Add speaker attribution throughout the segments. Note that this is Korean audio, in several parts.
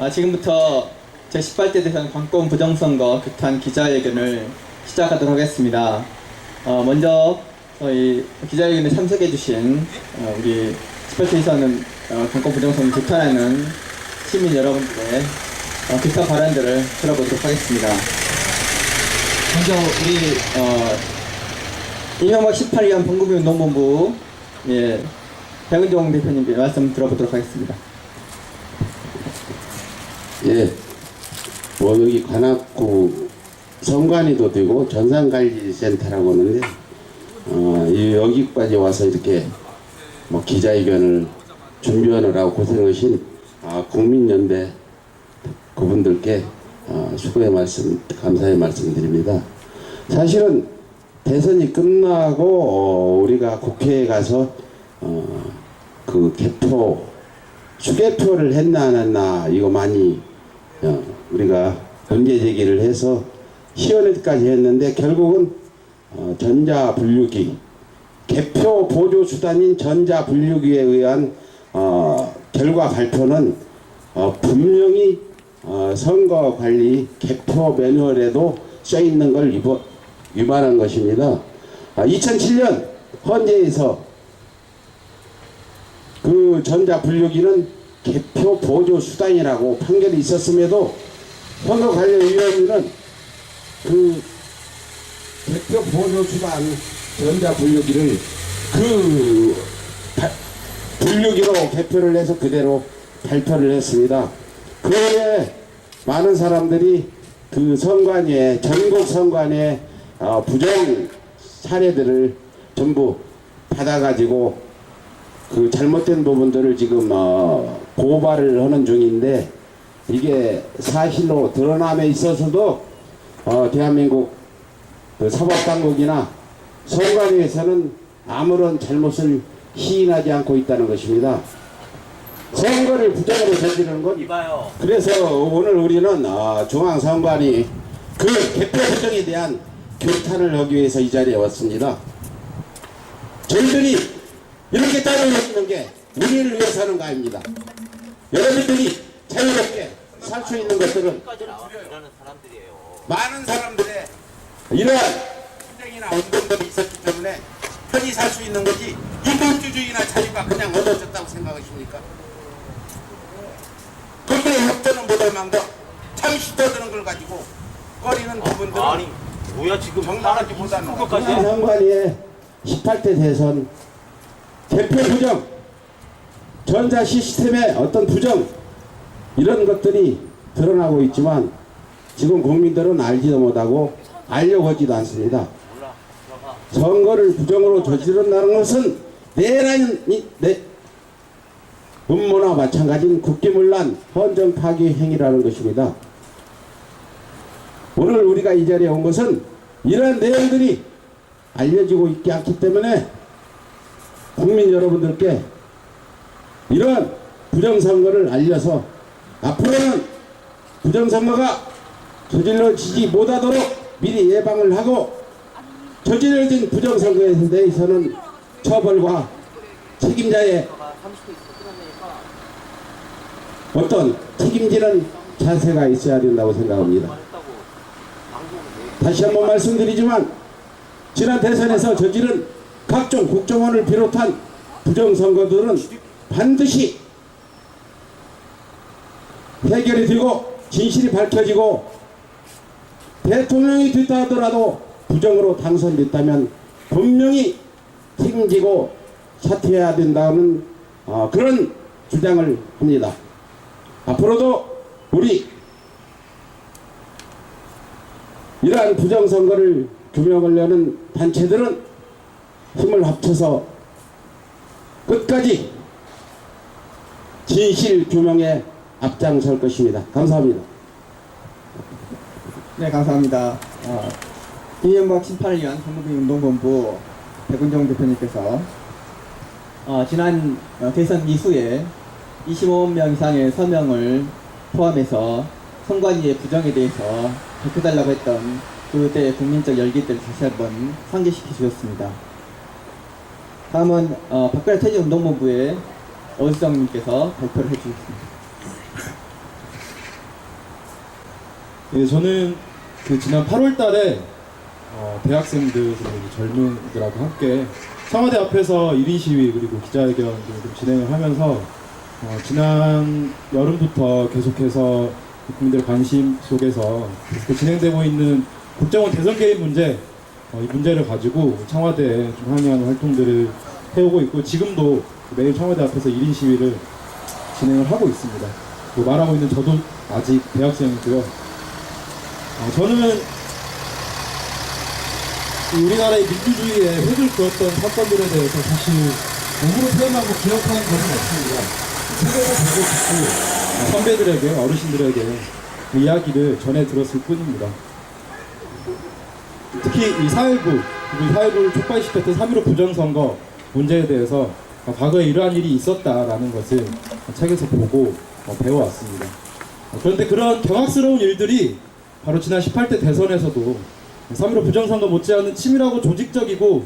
Speaker 1: 아, 지금부터 제18대 대선 관권 부정선거 규탄 기자회견을 시작하도록 하겠습니다. 어, 먼저 저희 기자회견에 참석해주신 어, 우리 18대 대선은 어, 관권 부정선거 규탄하는 시민 여러분들의 어, 규탄 발언들을 들어보도록 하겠습니다. 먼저 우리 어, 이명박 18년 범국민 운동본부 예, 백은종 대표님께 말씀 들어보도록 하겠습니다.
Speaker 2: 예, 뭐 여기 관악구 성관이도 되고 전산관리센터라고 하는데 어, 이 여기까지 와서 이렇게 뭐 기자회견을 준비하느라고 고생하신 아, 국민연대 그분들께 어, 수고의 말씀, 감사의 말씀드립니다. 사실은 대선이 끝나고 어, 우리가 국회에 가서 어, 그 개표 수개표를 했나 안 했나 이거 많이 어, 우리가 문제 제기를 해서 시연회까지 했는데 결국은 어, 전자 분류기 개표 보조 수단인 전자 분류기에 의한 어, 결과 발표는 어, 분명히 어, 선거 관리 개표 매뉴얼에도 써 있는 걸 위반, 위반한 것입니다. 아, 2007년 헌재에서 그 전자 분류기는 개표 보조 수단이라고 판결이 있었음에도 선거관리위원회는 그 개표 보조 수단 전자 분류기를 그 바- 분류기로 개표를 해서 그대로 발표를 했습니다. 그에 많은 사람들이 그 선관위에 전국 선관위에 어, 부정 사례들을 전부 받아가지고 그 잘못된 부분들을 지금 어, 고발을 하는 중인데 이게 사실로 드러남에 있어서도 어, 대한민국 그 사법당국이나 선관위에서는 아무런 잘못을 시인하지 않고 있다는 것입니다. 선거를 부정으로 저지르는 건
Speaker 3: 이봐요.
Speaker 2: 그래서 오늘 우리는 어, 중앙선관위 그 개표 부정에 대한 규탄을 하기 위해서 이 자리에 왔습니다. 저희들이 이렇게 따라오는 게 우리를 위해서 하는 거 아닙니다. 여러분들이 자유롭게 살 수 있는 것들은. 많은 사람들의 이러한 투쟁이나 운동들이 있었기 때문에 편히 살 수 있는 거지 인본주의나 자유가 그냥 얻어졌다고 생각하십니까? 그들의 협조는 못할 거 잠시 떠드는 걸 가지고 꺼리는 부분들은
Speaker 3: 아니 뭐야 지금
Speaker 2: 정당하지 못하는
Speaker 3: 것까지
Speaker 2: 상관위의 18대 대선 개표 부정, 전자 시스템의 어떤 부정 이런 것들이 드러나고 있지만 지금 국민들은 알지도 못하고 알려고 하지도 않습니다. 선거를 부정으로 저지른다는 것은 내란 이- 내 음모나 마찬가지인 국기문란 헌정 파기 행위라는 것입니다. 오늘 우리가 이 자리에 온 것은 이러한 내용들이 알려지고 있지 않기 때문에 국민 여러분들께 이러한 부정선거를 알려서 앞으로는 부정선거가 저질러지지 못하도록 미리 예방을 하고 저질러진 부정선거에 대해서는 처벌과 책임자의
Speaker 3: 들어가 30분 있어 끝났으니까
Speaker 2: 어떤 책임지는 자세가 있어야 된다고 생각합니다. 다시 한번 말씀드리지만 지난 대선에서 저지른 각종 국정원을 비롯한 부정선거들은 반드시 해결이 되고 진실이 밝혀지고 대통령이 됐다 하더라도 부정으로 당선됐다면 분명히 책임지고 사퇴해야 된다는 어, 그런 주장을 합니다. 앞으로도 우리 이러한 부정선거를 규명하려는 단체들은 힘을 합쳐서 끝까지 진실 규명에 앞장설 것입니다. 감사합니다.
Speaker 1: 네, 감사합니다. 어, 이명박 18년 한국민운동본부 백운종 대표님께서 어, 지난 어, 대선 이후에 25명 이상의 서명을 포함해서 선관위의 부정에 대해서 밝혀달라고 했던 그때 국민적 열기들을 다시 한번 상기시켜 주셨습니다. 다음은 어, 박근혜 퇴진운동본부의 어수정님께서 발표를 해주셨습니다.
Speaker 4: 예, 저는 그 지난 8월 달에 어, 대학생들 그리고 젊은이들하고 함께 청와대 앞에서 1인 시위 그리고 기자회견 좀 진행을 하면서 어, 지난 여름부터 계속해서 국민들 관심 속에서 계속 진행되고 있는 국정원 대선 개입 문제 어, 이 문제를 가지고 청와대에 좀 항의하는 활동들을 해오고 있고 지금도 매일 청와대 앞에서 1인 시위를 진행을 하고 있습니다. 또 말하고 있는 저도 아직 대학생이고요. 어, 저는 이 우리나라의 민주주의에 획을 그었던 사건들에 대해서 사실 몸으로 표현하고 기억하는 것은 없습니다. 책으로 보고 듣고 어, 선배들에게 어르신들에게 그 이야기를 전해 들었을 뿐입니다. 특히 이 4.19 그리고 4.19를 촉발시켰던 3.15 부정선거 문제에 대해서 어, 과거에 이러한 일이 있었다라는 것을 책에서 보고 어, 배워왔습니다. 어, 그런데 그런 경악스러운 일들이 바로 지난 18대 대선에서도 3.15 부정선거 못지않은 치밀하고 조직적이고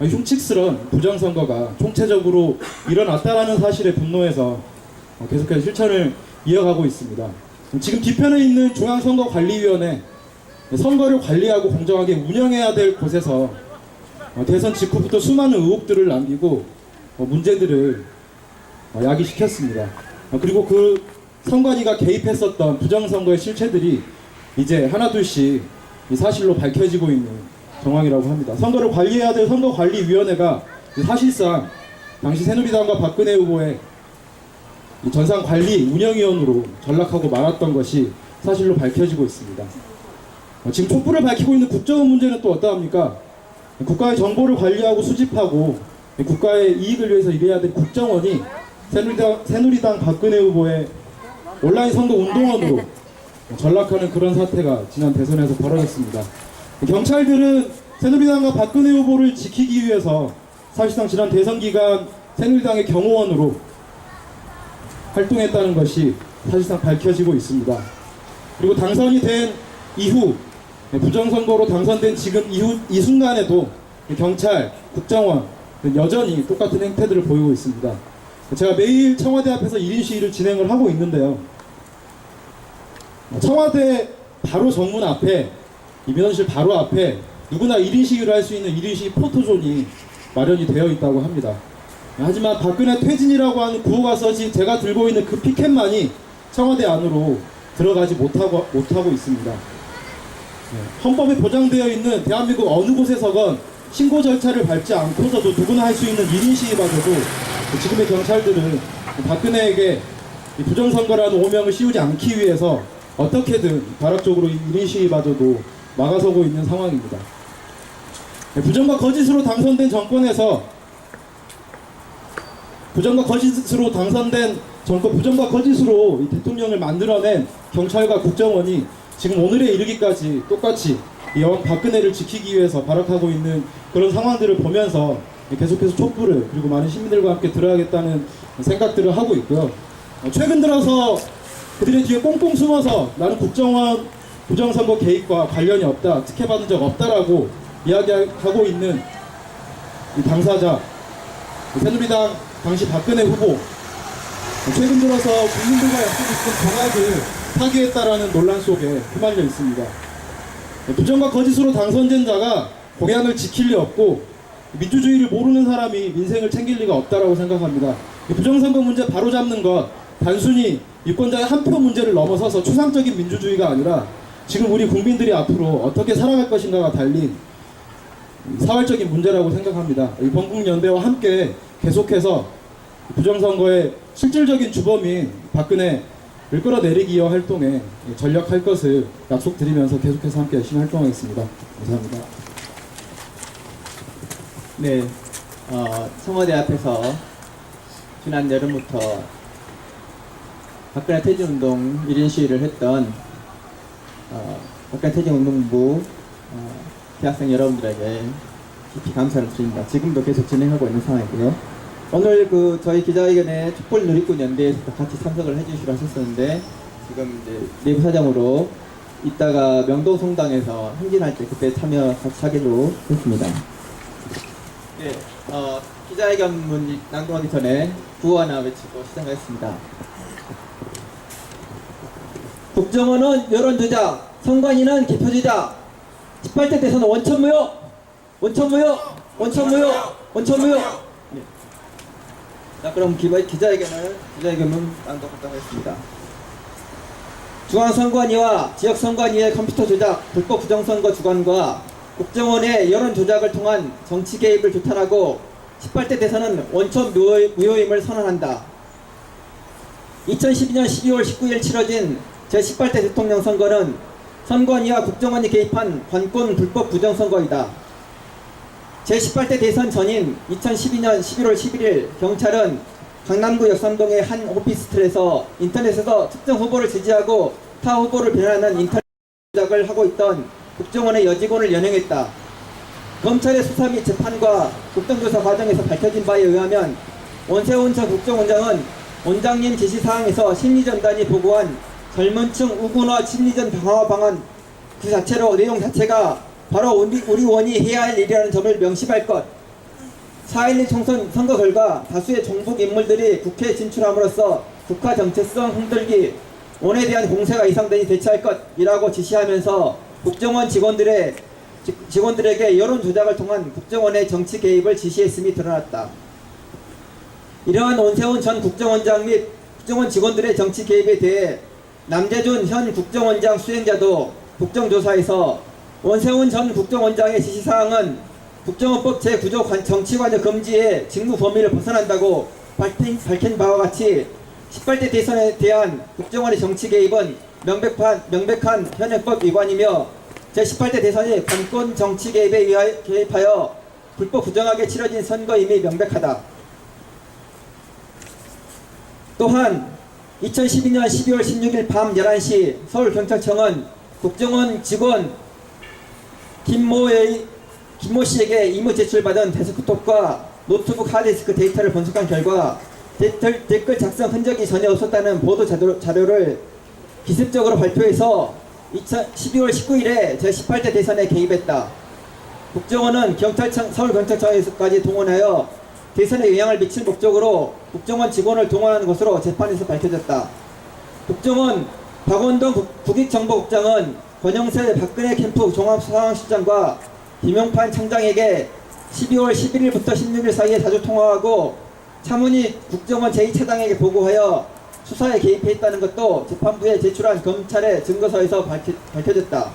Speaker 4: 어, 흉측스러운 부정선거가 총체적으로 일어났다라는 사실에 분노해서 어, 계속해서 실천을 이어가고 있습니다. 지금 뒤편에 있는 중앙선거관리위원회 선거를 관리하고 공정하게 운영해야 될 곳에서 어, 대선 직후부터 수많은 의혹들을 남기고 어, 문제들을 어, 야기시켰습니다. 어, 그리고 그 선관위가 개입했었던 부정선거의 실체들이 이제 하나둘씩 이 사실로 밝혀지고 있는 정황이라고 합니다. 선거를 관리해야 될 선거관리위원회가 사실상 당시 새누리당과 박근혜 후보의 이 전산관리 운영위원으로 전락하고 말았던 것이 사실로 밝혀지고 있습니다. 어, 지금 촛불을 밝히고 있는 국정원 문제는 또 어떠합니까? 국가의 정보를 관리하고 수집하고 국가의 이익을 위해서 일해야 될 국정원이 새누리당, 새누리당 박근혜 후보의 온라인 선거 운동원으로 전락하는 그런 사태가 지난 대선에서 벌어졌습니다. 경찰들은 새누리당과 박근혜 후보를 지키기 위해서 사실상 지난 대선 기간 새누리당의 경호원으로 활동했다는 것이 사실상 밝혀지고 있습니다. 그리고 당선이 된 이후 부정선거로 당선된 지금 이후 이 순간에도 경찰, 국정원 여전히 똑같은 행태들을 보이고 있습니다. 제가 매일 청와대 앞에서 1인 시위를 진행을 하고 있는데요. 청와대 바로 정문 앞에 이면실 바로 앞에 누구나 1인 시위를 할 수 있는 1인 시위 포토존이 마련이 되어 있다고 합니다. 하지만 박근혜 퇴진이라고 하는 구호가 써진 제가 들고 있는 그 피켓만이 청와대 안으로 들어가지 못하고, 못하고 있습니다. 네, 헌법에 보장되어 있는 대한민국 어느 곳에서건 신고 절차를 밟지 않고서도 누구나 할 수 있는 1인 시위마저도 지금의 경찰들은 박근혜에게 이 부정선거라는 오명을 씌우지 않기 위해서 어떻게든 발악적으로 이 1인 시위마저도 막아서고 있는 상황입니다. 네, 부정과 거짓으로 당선된 정권에서 부정과 거짓으로 당선된 정권 부정과 거짓으로 이 대통령을 만들어낸 경찰과 국정원이 지금 오늘에 이르기까지 똑같이 이 여왕 박근혜를 지키기 위해서 발악하고 있는 그런 상황들을 보면서 계속해서 촛불을 그리고 많은 시민들과 함께 들어야겠다는 생각들을 하고 있고요. 어, 최근 들어서 그들의 뒤에 꽁꽁 숨어서 나는 국정원 부정선거 개입과 관련이 없다, 특혜받은 적 없다라고 이야기하고 있는 이 당사자 새누리당 당시 박근혜 후보 최근 들어서 국민들과 약속했던 정학을 파기했다라는 논란 속에 휘말려 있습니다. 부정과 거짓으로 당선된 자가 공약을 지킬 리 없고 민주주의를 모르는 사람이 민생을 챙길 리가 없다라고 생각합니다. 이 부정선거 문제 바로잡는 것 단순히 유권자의 한 표 문제를 넘어서서 추상적인 민주주의가 아니라 지금 우리 국민들이 앞으로 어떻게 살아갈 것인가가 달린 사활적인 문제라고 생각합니다. 이 범국연대와 함께 계속해서 부정선거의 실질적인 주범인 박근혜 를 끌어내리기 위한 활동에 전력할 것을 약속드리면서 계속해서 함께 열심히 활동하겠습니다. 감사합니다.
Speaker 1: 네, 어, 청와대 앞에서 지난 여름부터 박근혜 퇴진운동 1인 시위를 했던 어, 박근혜 퇴진운동부 어, 대학생 여러분들에게 깊이 감사를 드립니다. 지금도 계속 진행하고 있는 상황이고요. 오늘 그 저희 기자회견에 촛불 누리꾼 연대에서 같이 참석을 해주시려 하셨었는데 지금 이제 내부 사정으로 이따가 명동 성당에서 행진할 때 그때 참여 같이 하기로 했습니다. 네, 어, 기자회견문 낭독하기 전에 구호 하나 외치고 시작하겠습니다. 국정원은 여론조작, 선관위는 개표주의다. 18대 대선 원천무효, 원천무효, 원천무효, 원천무효. 네. 자 그럼 기자, 기자회견을 기자회견은 낭독하도록 하겠습니다. 중앙선관위와 지역선관위의 컴퓨터 조작, 불법 부정선거 주관과 국정원의 여론 조작을 통한 정치 개입을 규탄하고 18대 대선은 원천 무효- 무효임을 선언한다. 2012년 12월 19일 치러진 제18대 대통령 선거는 선관위와 국정원이 개입한 관권 불법 부정선거이다. 제18대 대선 전인 2012년 11월 11일 경찰은 강남구 역삼동의 한 오피스텔에서 인터넷에서 특정 후보를 지지하고 타 후보를 비난하는 인터넷 조작을 하고 있던 국정원의 여직원을 연행했다. 검찰의 수사 및 재판과 국정조사 과정에서 밝혀진 바에 의하면 원세훈 전 국정원장은 원장님 지시사항에서 심리전단이 보고한 젊은 층 우군화 심리전 방어 방안 그 자체로 내용 자체가 바로 우리, 우리 원이 해야 할 일이라는 점을 명심할 것. 4.11 총선 선거 결과 다수의 정북 인물들이 국회에 진출함으로써 국가 정체성 흔들기, 원에 대한 공세가 이상되니 대처할 것이라고 지시하면서 국정원 직원들의 직- 직원들에게 여론 조작을 통한 국정원의 정치 개입을 지시했음이 드러났다. 이러한 원세훈 전 국정원장 및 국정원 직원들의 정치 개입에 대해 남재준 현 국정원장 수행자도 국정조사에서 원세훈 전 국정원장의 지시사항은 국정원법 제9조 정치관여 금지의 직무 범위를 벗어난다고 밝힌, 밝힌 바와 같이 18대 대선에 대한 국정원의 정치 개입은 명백한, 명백한 현행법 위반이며 제18대 대선이 관권 정치 개입에 의하여 개입하여 불법 부정하게 치러진 선거임이 명백하다. 또한 2012년 12월 16일 밤 11시 서울경찰청은 국정원 직원 김모의 김모 씨에게 임무 제출받은 데스크톱과 노트북 하드디스크 데이터를 분석한 결과 댓글, 댓글 작성 흔적이 전혀 없었다는 보도 자료, 자료를 기습적으로 발표해서 2000, 12월 19일에 제18대 대선에 개입했다. 국정원은 경찰청, 서울경찰청에서까지 동원하여 대선에 영향을 미칠 목적으로 국정원 직원을 동원하는 것으로 재판에서 밝혀졌다. 국정원 박원동 국- 국익정보국장은 권영세 박근혜 캠프 종합상황실장과 김용판 청장에게 12월 11일부터 16일 사이에 자주 통화하고 차문희 국정원 제2차장에게 보고하여 수사에 개입했다는 것도 재판부에 제출한 검찰의 증거서에서 밝혀, 밝혀졌다.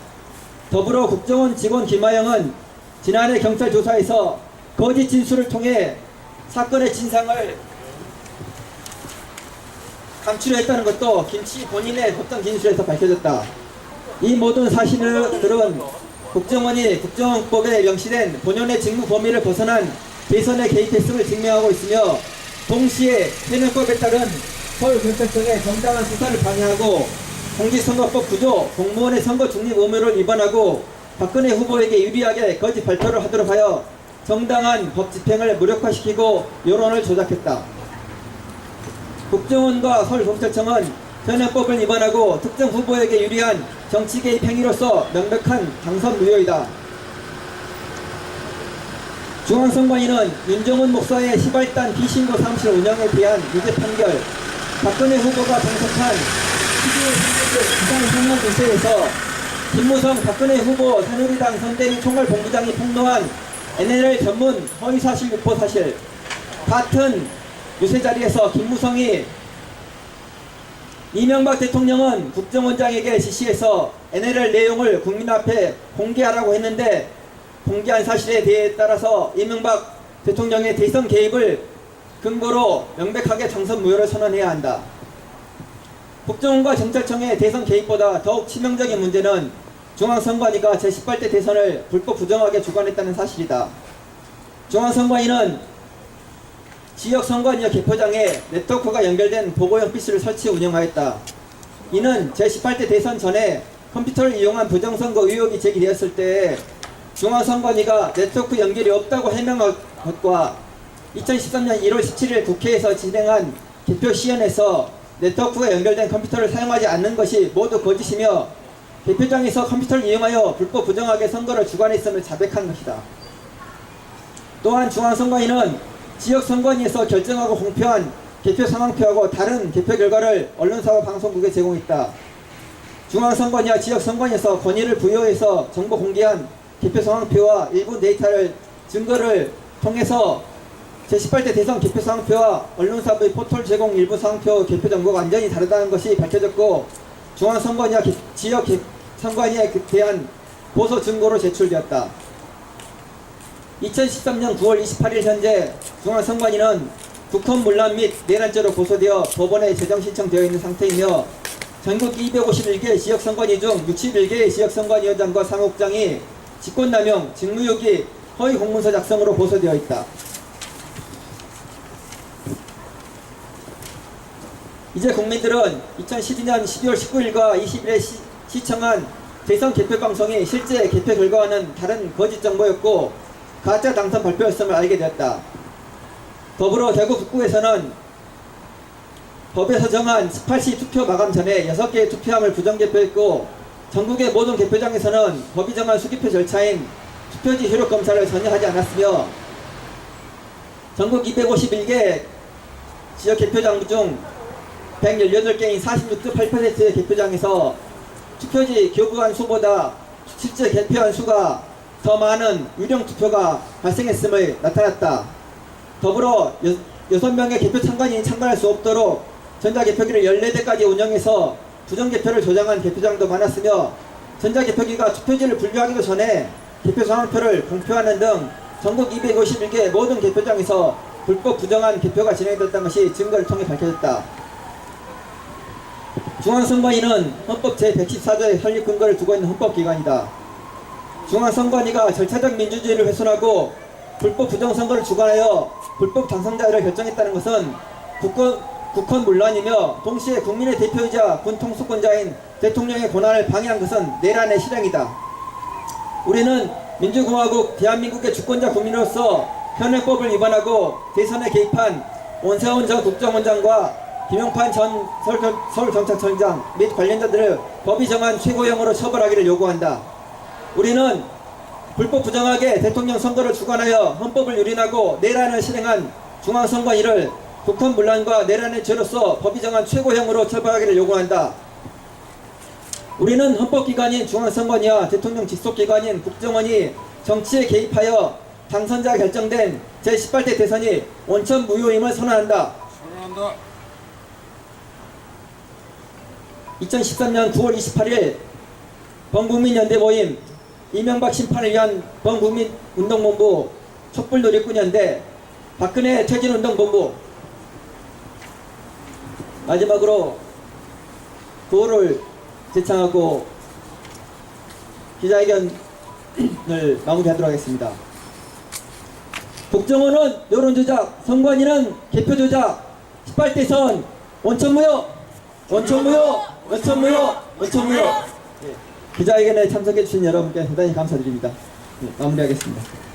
Speaker 1: 더불어 국정원 직원 김하영은 지난해 경찰 조사에서 거짓 진술을 통해 사건의 진상을 감추려 했다는 것도 김씨 본인의 법정 진술에서 밝혀졌다. 이 모든 사실들은 국정원이 국정원법에 명시된 본연의 직무 범위를 벗어난 대선에 개입했음을 증명하고 있으며 동시에 현행법에 따른 서울경찰청의 정당한 수사를 방해하고 공직선거법 구조, 공무원의 선거 중립 의무를 위반하고 박근혜 후보에게 유리하게 거짓 발표를 하도록 하여 정당한 법 집행을 무력화시키고 여론을 조작했다. 국정원과 서울경찰청은 현행법을 위반하고 특정 후보에게 유리한 정치 개입 행위로서 명백한 당선 무효이다. 중앙선관위는 윤정훈 목사의 시발단 비신고 사무실 운영에 대한 유죄 판결, 박근혜 후보가 12월 16일 부산 성남도시에서 김무성 박근혜 후보 새누리당 선대위 총괄본부장이 폭로한 NLL 전문 허위사실 유포 사실 같은 유세 자리에서 김무성이 이명박 대통령은 국정원장에게 지시해서 NLL 내용을 국민 앞에 공개하라고 했는데 공개한 사실에 대해 따라서 이명박 대통령의 대선 개입을 근거로 명백하게 당선 무효를 선언해야 한다. 국정원과 경찰청의 대선 개입보다 더욱 치명적인 문제는 중앙선관위가 제18대 대선을 불법 부정하게 주관했다는 사실이다. 중앙선관위는 지역 선관위와 개표장에 네트워크가 연결된 보고형 PC를 설치 운영하였다. 이는 제18대 대선 전에 컴퓨터를 이용한 부정선거 의혹이 제기되었을 때 중앙선관위가 네트워크 연결이 없다고 해명한 것과 2013년 1월 17일 국회에서 진행한 개표 시연에서 네트워크가 연결된 컴퓨터를 사용하지 않는 것이 모두 거짓이며 개표장에서 컴퓨터를 이용하여 불법 부정하게 선거를 주관했음을 자백한 것이다. 또한 중앙선관위는 지역 선관위에서 결정하고 공표한 개표 상황표하고 다른 개표 결과를 언론사와 방송국에 제공했다. 중앙선관위와 지역선관위에서 권위를 부여해서 정보 공개한 개표 상황표와 일부 데이터를 증거를 통해서 제18대 대선 개표 상황표와 언론사의 포털 제공 일부 상황표 개표 정보가 완전히 다르다는 것이 밝혀졌고 중앙선관위와 개- 지역 개- 선관위에 대한 고소 증거로 제출되었다. 2013년 9월 28일 현재 중앙선관위는 국헌 문란 및 내란죄로 고소되어 법원에 재정 신청되어 있는 상태이며 전국 251개 지역선관위 중 61개의 지역선관위원장과 상국장이 직권남용, 직무유기, 허위 공문서 작성으로 고소되어 있다. 이제 국민들은 2012년 12월 19일과 20일에 시, 시청한 대선 개표 방송이 실제 개표 결과와는 다른 거짓 정보였고 가짜 당선 발표였음을 알게 되었다. 더불어 대구 북구에서는 법에서 정한 18시 투표 마감 전에 6개의 투표함을 부정개표했고 전국의 모든 개표장에서는 법이 정한 수개표 절차인 투표지 효력 검사를 전혀 하지 않았으며 전국 251개 지역 개표장 중 118개인 46.8%의 개표장에서 투표지 교부한 수보다 실제 개표한 수가 더 많은 유령 투표가 발생했음을 나타났다. 더불어 여, 6명의 개표 참관인이 참관할 수 없도록 전자개표기를 14대까지 운영해서 부정개표를 조장한 개표장도 많았으며 전자개표기가 투표지를 분류하기도 전에 개표 상황표를 공표하는 등 전국 251개 모든 개표장에서 불법 부정한 개표가 진행됐다는 것이 증거를 통해 밝혀졌다. 중앙선관위는 헌법 제114조의 설립 근거를 두고 있는 헌법기관이다. 중앙선관위가 절차적 민주주의를 훼손하고 불법 부정선거를 주관하여 불법 당선자를 결정했다는 것은 국권, 국헌 문란이며 동시에 국민의 대표이자 군 통수권자인 대통령의 권한을 방해한 것은 내란의 실행이다. 우리는 민주공화국 대한민국의 주권자 국민으로서 현행법을 위반하고 대선에 개입한 원세훈 전 국정원장과 김용판 전 서울- 서울경찰청장 및 관련자들을 법이 정한 최고형으로 처벌하기를 요구한다. 우리는 불법 부정하게 대통령 선거를 주관하여 헌법을 유린하고 내란을 실행한 중앙선관위를 국헌 문란과 내란의 죄로서 법이 정한 최고형으로 처벌하기를 요구한다. 우리는 헌법기관인 중앙선관위와 대통령 직속기관인 국정원이 정치에 개입하여 당선자 결정된 제18대 대선이 원천 무효임을 선언한다. 2013년 9월 28일 범국민연대 모임 이명박 심판을 위한 범국민운동본부 촛불누리꾼연대 박근혜 퇴진운동본부 마지막으로 구호를 제창하고 기자회견을 마무리하도록 하겠습니다. 국정원은 여론조작, 선관위는 개표조작, 18대선 원천무효, 원천무효, 원천무효, 원천무효. 예, 기자회견에 참석해 주신 여러분께 대단히 감사드립니다. 예, 마무리하겠습니다.